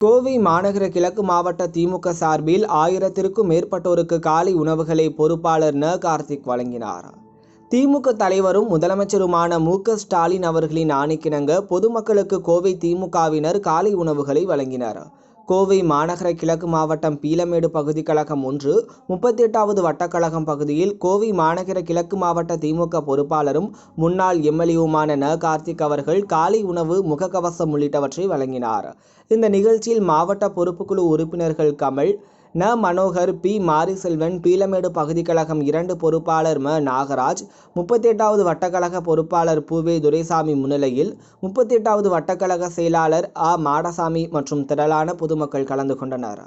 கோவை மாநகர கிழக்கு மாவட்ட திமுக சார்பில் ஆயிரத்திற்கும் மேற்பட்டோருக்கு காலை உணவுகளை பொறுப்பாளர் ந. கார்த்திக் வழங்கினார். திமுக தலைவரும் முதலமைச்சருமான மு. க. ஸ்டாலின் அவர்களின் ஆணைக்கிணங்க பொதுமக்களுக்கு கோவை திமுகவினர் காலை உணவுகளை வழங்கினர். கோவை மாநகர கிழக்கு மாவட்டம் பீலமேடு பகுதி கழகம் ஒன்று முப்பத்தி எட்டாவது வட்டக்கழகம் பகுதியில் கோவை மாநகர கிழக்கு மாவட்ட திமுக பொறுப்பாளரும் முன்னாள் எம்எல்ஏவுமான ந. கார்த்திக் அவர்கள் காலை உணவு முகக்கவசம் உள்ளிட்டவற்றை வழங்கினார். இந்த நிகழ்ச்சியில் மாவட்ட பொறுப்புக்குழு உறுப்பினர்கள் கமல் ந. மனோகர் பி. மாரிசெல்வன் பீலமேடு பகுதி கழகம் இரண்டு பொறுப்பாளர் ம. நாகராஜ் முப்பத்தி எட்டாவது வட்டக்கழக பொறுப்பாளர் பூவே துரைசாமி முன்னிலையில் முப்பத்தி எட்டாவது வட்டக்கழக செயலாளர் ஆ. மாடசாமி மற்றும் திரளான பொதுமக்கள் கலந்து கொண்டனர்.